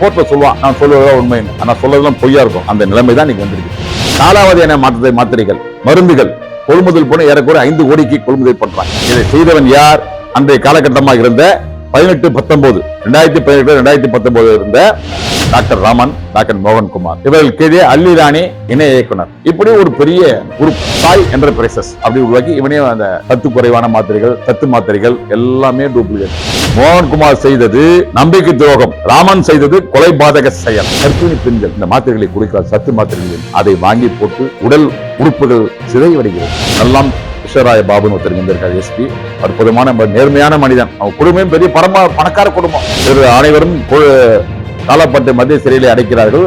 கோர்ட்ல சொல்லுவான் நான் சொல்லுவதா உண்மை ஆனா சொல்லதெல்லாம் பொய்யா இருக்கும். அந்த நிலைமை தான் இன்னைக்கு வந்திருக்கு. காலாவதியான மாற்றத்தை மாத்திரைகள் மருந்துகள் கொள்முதல் போன ஏறக்குறைய ஐந்து கோடிக்கு கொள்முதல் பண்றாங்க. இதை செய்தவன் யார்? அன்றைய காலகட்டமாக இருந்த பதினெட்டு பத்தொன்பது ரெண்டாயிரத்தி பதினெட்டு ரெண்டாயிரத்தி பத்தொன்பது இருந்த டாக்டர் ராமன் டாக்டர் மோகன்குமார். இவர்கள் கீழே அல்லிராணி இணை இயக்குனர். இப்படி ஒரு பெரிய குரூப் சாய் என்டர்பிரைசஸ் அப்படி உருவாக்கி இவனே அந்த சத்து குறைவான மாத்திரைகள் சத்து மாத்திரைகள் எல்லாமே டூப்ளிகேட் மோகன்குமார் செய்தது நம்பிக்கை துரோகம். ராமன் செய்தது கொலை பாதக செயல். கர்ப்பிணி பெண்கள் இந்த மாத்திரைகளை குடிக்கிறார் சத்து மாத்திரைகள் அதை வாங்கி போட்டு உடல் உறுப்புகள் சிதைவடைகிறது. எல்லாம் கிருஷ்ணராய பாபுன்னு ஒருத்தர் இருந்திருக்காரு எஸ்பி அற்புதமான நேர்மையான மனிதன். அவன் குடும்பம் பெரிய பரம பணக்கார குடும்பம். இவர் அனைவரும் காலப்பட்டு மத்திய சிறையில் அடைக்கிறார்கள்.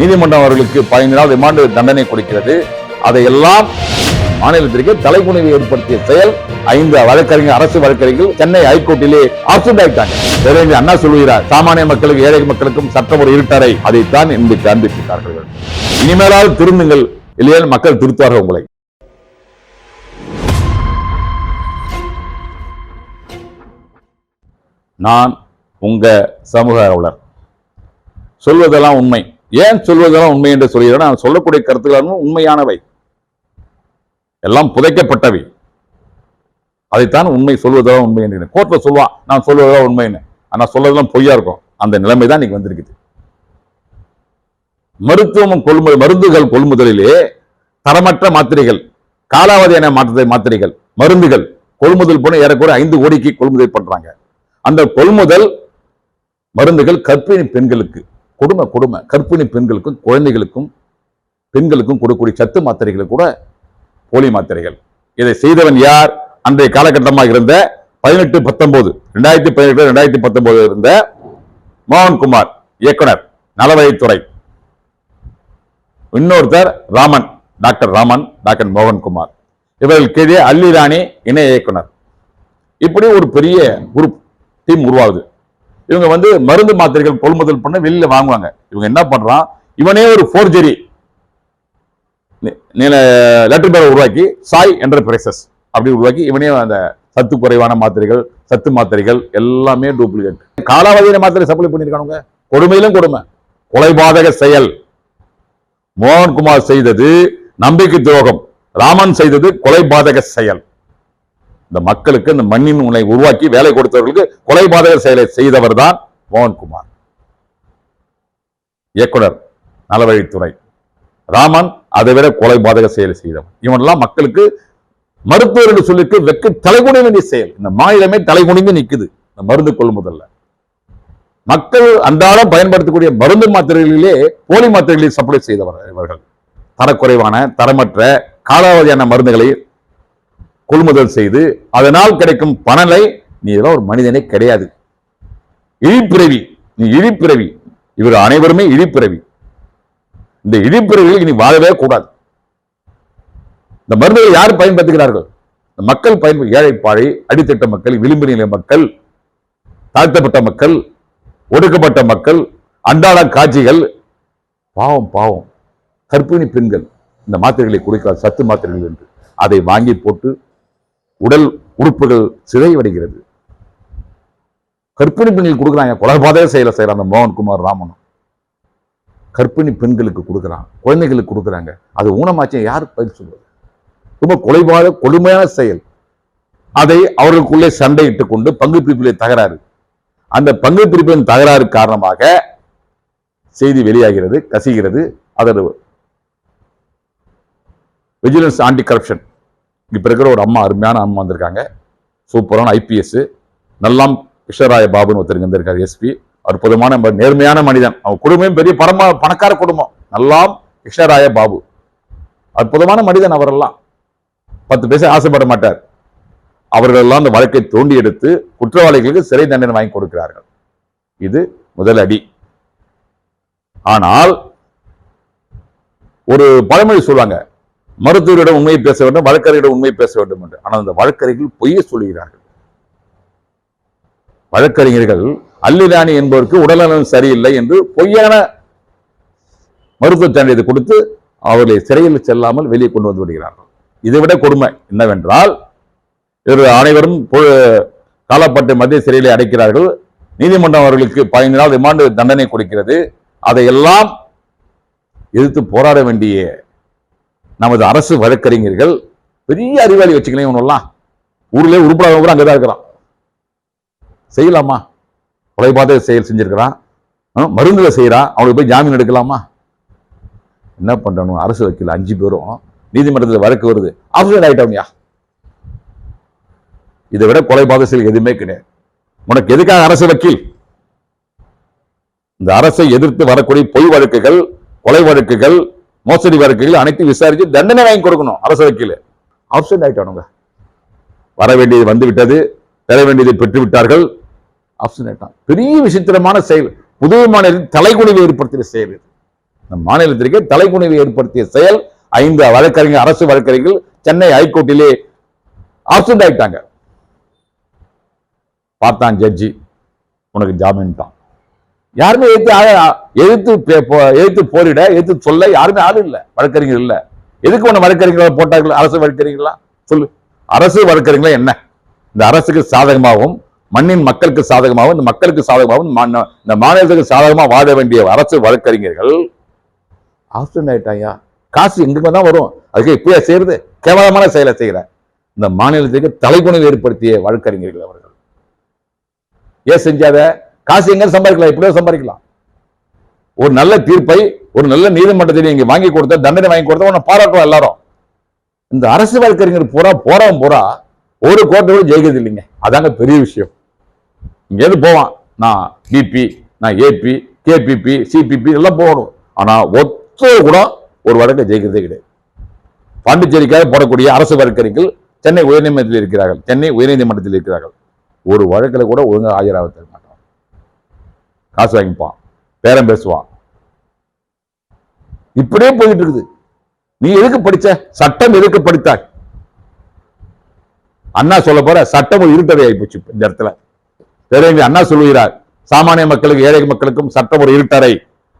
நீதிமன்றம் அவர்களுக்கு பதினைந்து நாள் ரிமாண்டு தண்டனை கொடுக்கிறது. அதையெல்லாம் மாநிலத்திற்கு தலைகுனிவை ஏற்படுத்திய செயல். ஐந்து வழக்கறிஞர் அரசு வழக்கறிஞர்கள் சென்னை ஹைகோர்ட்டிலே ஆப்சண்ட் ஆயிட்டாங்க அண்ணா சொல்லுகிறார் சாமானிய மக்களுக்கு ஏழை மக்களுக்கும் சட்டம் ஒரு இருட்டரை அதைத்தான் இன்று காண்பித்திருக்கிறார்கள் இனிமேலாவது திருந்துங்கள். இல்லையா மக்கள் திருத்துவார்கள் உங்களை. நான் உங்க சமூக அலுவலர் சொல்வதெல்லாம் உண்மை. ஏன் சொல்வதெல்லாம் உண்மை என்று சொல்கிறேன் நான் சொல்லக்கூடிய கருத்துக்கள் உண்மையானவை. எல்லாம் புதைக்கப்பட்டவை. அதைத்தான் உண்மை சொல்வதெல்லாம் உண்மை என்று கோர்ட்டில் சொல்லுவான் நான் சொல்வதெல்லாம் உண்மைன்னு ஆனால் சொல்வதெல்லாம் பொய்யா இருக்கும். அந்த நிலைமை தான் இன்னைக்கு வந்திருக்குது. மருத்துவம் கொள்முதல் மருந்துகள் கொள்முதலிலே தரமற்ற மாத்திரைகள் காலாவதியான மாற்றத்தை மாத்திரைகள் மருந்துகள் கொள்முதல் போன ஏறக்குறை ஐந்து கோடிக்கு கொள்முதல் பண்றாங்க. அந்த கொள்முதல் மருந்துகள் கர்ப்பிணி பெண்களுக்கு கொடுமை கொடுமை. கர்ப்பிணி பெண்களுக்கும் குழந்தைகளுக்கும் பெண்களுக்கும் கொடுக்கக்கூடிய சத்து மாத்திரைகள் கூட போலி மாத்திரைகள். இதை செய்தவன் யார்? அன்றைய காலகட்டமாக இருந்த பதினெட்டு பத்தொன்பது ரெண்டாயிரத்தி பதினெட்டு ரெண்டாயிரத்தி பத்தொன்பது இருந்த மோகன்குமார் இயக்குனர் நலவழித்துறை. இன்னொருத்தர் ராமன் டாக்டர் ராமன் டாக்டர் மோகன்குமார். இவர்கள் கீழே அல்லிராணி இணை இயக்குனர். இப்படி ஒரு பெரிய குரூப் டீம் உருவாகுது. இவங்க வந்து மருந்து மாத்திரைகள் கொள்முதல் பண்ண வெளியில வாங்குவாங்க. இவங்க என்ன பண்றான்? இவனே ஒரு ஃபோர்ஜரி லெட்டர் பேரை உருவாக்கி சாய் என்டர்பிரைசஸ் அப்படி உருவாக்கி இவனே அந்த சத்து குறைவான மாத்திரைகள் சத்து மாத்திரைகள் எல்லாமே டூப்ளிகேட் காலாவதியான மாத்திரை சப்ளை பண்ணியிருக்கானுங்க. கொடுமையிலும் கொடுமை. கொலைபாதக செயல். மோகன்குமார் செய்தது நம்பிக்கை துரோகம். ராமன் செய்தது கொலைபாதக செயல். இந்த மக்களுக்கு இந்த மண்ணின் உணை உருவாக்கி வேலை கொடுத்தவர்களுக்கு கொலைபாதக செயலை செய்தவர் தான் மோகன்குமார். இயக்குனர் நலவழித்துறை. ராமன் அதை விட கொலைபாதக செயலை செய்தவன். இவனெல்லாம் மக்களுக்கு மருத்துவர் என்று சொல்லிட்டு வெக்க தலைகுனிய வேண்டிய செயல். இந்த மாநிலமே தலைகுனிந்து நிக்குது. இந்த மருந்து கொள்முதல்ல மக்கள் அன்றாடம் பயன்படுத்தக்கூடிய மருந்து மாத்திரைகளிலே போலி மாத்திரைகளை சப்ளை செய்தவர் இவர்கள். தரக்குறைவான தரமற்ற காலாவதியான மருந்துகளை கொள்முதல் செய்து அதனால் கிடைக்கும் பணலை நீ இதெல்லாம் ஒரு மனிதனே கிடையாது. இழிப்பிறவி நீ இழிப்பிறவி. இவர் அனைவருமே இழிப்பிறவி. இந்த இழிப்பிறவியில் இனி வாழவே கூடாது. இந்த மருந்துகளை யார் பயன்படுத்துகிறார்கள்? இந்த மக்கள் பயன்படு ஏழை பாழை அடித்தட்ட மக்கள் விளிம்பு நிலை மக்கள் தாழ்த்தப்பட்ட மக்கள் ஒடுக்கப்பட்ட மக்கள் அன்றாட காட்சிகள். பாவம் பாவம். கர்ப்பிணி பெண்கள் இந்த மாத்திரைகளை கொடுக்கிறார் சத்து மாத்திரைகள் என்று. அதை வாங்கி போட்டு உடல் உறுப்புகள் சிதைவடைகிறது. கற்பிணி பெண்கள் கொடுக்குறாங்க. கொலைபாதக செயலை செய்யறான் அந்த மோகன்குமார் ராமனும் கற்பிணி பெண்களுக்கு கொடுக்குறான். குழந்தைகளுக்கு கொடுக்குறாங்க. அது ஊனமாச்சே யார் பதில் சொல்வது ரொம்ப கொலைபாத கொடுமையான செயல். அதை அவர்களுக்குள்ளே சண்டையிட்டுக் கொண்டு பங்கு பிரிப்பிலே தகராறு. அந்த பங்கு பிரிப்பின் தகராறு காரணமாக செய்தி வெளியாகிறது கசிகிறது. அதர் விஜிலன்ஸ் ஆன்டி கரப்ஷன் இப்ப இருக்கிற ஒரு அம்மா அருமையான அம்மா வந்திருக்காங்க. சூப்பரான ஐபிஎஸ் நல்லாம் கிருஷ்ணராய பாபுன்னு ஒருத்தர் வந்திருக்காரு எஸ்பி அற்புதமான நேர்மையான மனிதன். அவன் குடும்பம் பெரிய பரம பணக்கார குடும்பம். நல்லாம் கிருஷ்ணராய பாபு. அற்புதமான மனிதன் அவரெல்லாம். பத்து பேச ஆசைப்பட மாட்டார். அவர்கள் எல்லாம் அந்த வழக்கை தோண்டி எடுத்து குற்றவாளிகளுக்கு சிறை தண்டனை வாங்கி கொடுக்கிறார்கள். இது முதல் அடி. ஆனால் ஒரு பழமொழி சொல்லுவாங்க மருத்துவரிடம் உண்மையை பேச வேண்டும் வழக்கறிஞரிடம் உண்மையை பேச வேண்டும் என்று. ஆனால் அந்த வழக்கறிஞர்கள் பொய்யை சொல்லுகிறார்கள். வழக்கறிஞர்கள் அல்லிராணி என்பவருக்கு உடல்நலம் சரியில்லை என்று பொய்யான மருத்துவ சான்றிதழ் கொடுத்து அவர்களை சிறையில் செல்லாமல் வெளியே கொண்டு வந்து விடுகிறார்கள். இதைவிட கொடுமை என்னவென்றால் இவர் அனைவரும் காலப்பட்டு மத்திய சிறையில் அடைக்கிறார்கள். நீதிமன்றம் அவர்களுக்கு பதினைந்து நாள் ரிமாண்டு தண்டனை கொடுக்கிறது. அதையெல்லாம் எதிர்த்து போராட வேண்டிய நமது அரசு வழக்கறிஞர்கள் பெரிய அறிவாளி வச்சுக்கலாம் இவனெல்லாம். ஊர்லயே உருப்படாத கூட அங்கதான் இருக்கிறான். செய்யலாமா? கொலை கொலைபாதக செயல் செஞ்சிருக்கிறான். மருந்துல செய்யறான். அவனுக்கு போய் ஜாமீன் எடுக்கலாமா? என்ன பண்ணணும் அரசு வக்கீல் அஞ்சு பேரும் நீதிமன்றத்தில் வழக்கு வருது. ஆப்சைட் ஆயிட்டவங்கயா இதை விட கொலை செயல் எதுவுமே கிடையாது. உனக்கு எதுக்காக அரசு வக்கீல்? இந்த அரசை எதிர்த்து வரக்கூடிய பொய் வழக்குகள் கொலை வழக்குகள் மோசடி வழக்குகள் அனைத்தையும் விசாரிச்சு தண்டனை வாங்கி கொடுக்கணும் அரசு வக்கீல். ஆப்சைட் ஆயிட்டானுங்க வர வேண்டியது வந்து விட்டது பெற வேண்டியதை பெற்று விட்டார்கள் ஆப்ஷன் ஆயிட்டான் பெரிய விசித்திரமான செயல். புதுவை மாநிலத்தில் தலைக்குணிவை ஏற்படுத்திய செயல் இது. இந்த மாநிலத்திற்கே தலைக்குணிவை ஏற்படுத்திய செயல். ஐந்து வழக்கறிஞர் அரசு வழக்கறிஞர்கள் சென்னை ஹைகோர்ட்டிலே ஆப்சண்ட் ஆயிட்டாங்க. பார்த்தான் ஜட்ஜி. உனக்கு ஜாமீன் தான். யாருமே எதிர்த்து ஆ- எதிர்த்து போ- எதிர்த்து போரிட எதிர்த்து சொல்ல யாருமே ஆள் இல்லை. வழக்கறிஞர் இல்ல. எதுக்கு ஒன்று வழக்கறிஞர்களை போட்டார்கள்? அரசு வழக்கறிஞர்களா? சொல்லு. அரசு வழக்கறிஞர்களா என்ன? இந்த அரசுக்கு சாதகமாகவும் மண்ணின் மக்களுக்கு சாதகமாகவும் இந்த மக்களுக்கு சாதகமாகவும் மா- இந்த மாநிலத்துக்கு சாதகமா வாழ வேண்டிய அரசு வழக்கறிஞர்கள் ஆப்ஷன் ஆயிட்டாயா காசு எங்க தான் வரும். அதுக்கு இப்பயே செய்யறது? கேவலமான செயலை செய்கிற இந்த மாநிலத்துக்கு தலைகுனிவு ஏற்படுத்திய வழக்கறிஞர்கள் அவர்கள். ஏன் செஞ்சாத? காசு எங்க சம்பாதிக்கலாம்? எப்படியோ சம்பாதிக்கலாம். ஒரு நல்ல தீர்ப்பை ஒரு நல்ல நீதிமன்றத்தில் நீங்க வாங்கி கொடுத்த தண்டனை வாங்கி கொடுத்த உன்னை பாராட்டுவோம் எல்லாரும். இந்த அரசு வழக்கறிஞர் பூரா போறவன் பூரா ஒரு கோர்ட்டை கூட ஜெயிக்கிறது இல்லைங்க. அதாங்க பெரிய விஷயம். இங்க போவான்? நான் பிபி நான் ஏபி கேபிபி சிபிபி எல்லாம் போகணும் ஆனா ஒத்த கூட ஒரு வழக்கை ஜெயிக்கிறதே கிடையாது. பாண்டிச்சேரிக்காக போடக்கூடிய அரசு வழக்கறிஞர்கள் சென்னை உயர்நீதிமன்றத்தில் இருக்கிறார்கள். சென்னை உயர்நீதிமன்றத்தில் இருக்கிறார்கள். ஒரு வழக்கில் கூட ஒழுங்காக ஆஜராக தர காசு வாங்கிப்பான். பேரம் பேசுவான். இப்படியே போயிட்டு இருக்குது. நீ எதுக்கு படிச்ச? சட்டம் எதுக்கு படித்தாய்? அண்ணா சொல்ல போற சட்டம் இருட்டதை ஆயிப்போச்சு இந்த இடத்துல. பேரறிஞர் அண்ணா சொல்லுகிறார் சாமானிய மக்களுக்கு ஏழை மக்களுக்கும் சட்டம் ஒரு இருட்டறை.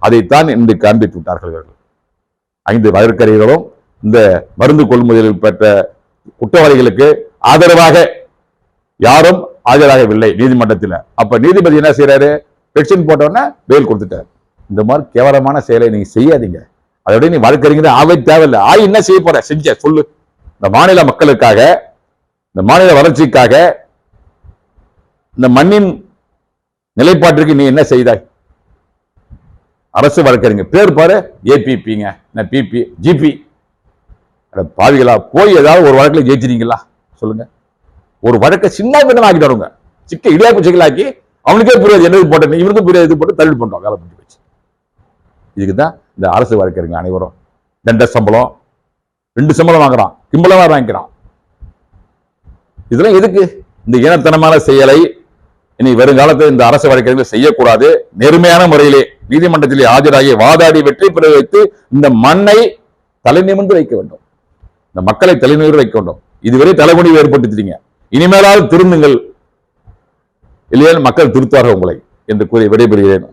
அதைத்தான் இன்று காண்பித்து விட்டார்கள் இவர்கள். ஐந்து வயற்கரைகளும் இந்த மருந்து கொள்முதலில் பெற்ற குற்றவாளிகளுக்கு ஆதரவாக யாரும் ஆஜராகவில்லை நீதிமன்றத்தில். அப்ப நீதிபதி என்ன செய்யறாரு பெட்டிஷன் போட்டோன்னே வெயில் கொடுத்துட்டார். இந்த மாதிரி கேவலமான செயலை நீங்க செய்யாதீங்க. அதோட நீ வழக்கறிஞர் ஆவே தேவையில்லை. ஆய் என்ன செய்ய போற? செஞ்ச சொல்லு. இந்த மாநில மக்களுக்காக இந்த மாநில வளர்ச்சிக்காக இந்த மண்ணின் நிலைப்பாட்டிற்கு நீ என்ன செய்தாய்? அரசு வழக்கறிஞர் பேர் பாரு. ஏபிபிங்க. என்ன பிபி ஜிபி. பாவிகளா போய் ஏதாவது ஒரு வழக்குல ஜெயிச்சிருக்கீங்களா சொல்லுங்க. ஒரு வழக்கை சின்ன பின்னமாக்கிட்டு வருங்க. சிக்க இடியாப்பு சிக்கலாக்கி அவனுக்கே புரியாது என்னது போட்டேன் இவனுக்கும் புரியாது இது போட்டு தள்ளி பண்ணுறோம் வேலை முடிஞ்சு போச்சு. இதுக்கு தான் இந்த அரசு வழக்கறிஞர் அனைவரும் தண்ட சம்பளம் ரெண்டு சம்பளம் வாங்குறான் கிம்பளமாக வாங்கிக்கிறான். இதெல்லாம் எதுக்கு? இந்த இனத்தனமான செயலை இனி வருங்காலத்தில் இந்த அரசு வழக்கறிஞர்கள் செய்யக்கூடாது. நேர்மையான முறையிலே நீதிமன்றத்திலே ஆஜராகி வாதாடி வெற்றி பெற வைத்து இந்த மண்ணை தலைநிமிர்ந்து வைக்க வேண்டும். இந்த மக்களை தலைநிமிர்ந்து வைக்க வேண்டும். இதுவரை தலைமுடிவு ஏற்படுத்திட்டீங்க. இனிமேலாவது திருந்துங்கள். இல்லையா மக்கள் திருத்துவார்கள் உங்களை என்று கூறி விடைபெறுகிறேன்.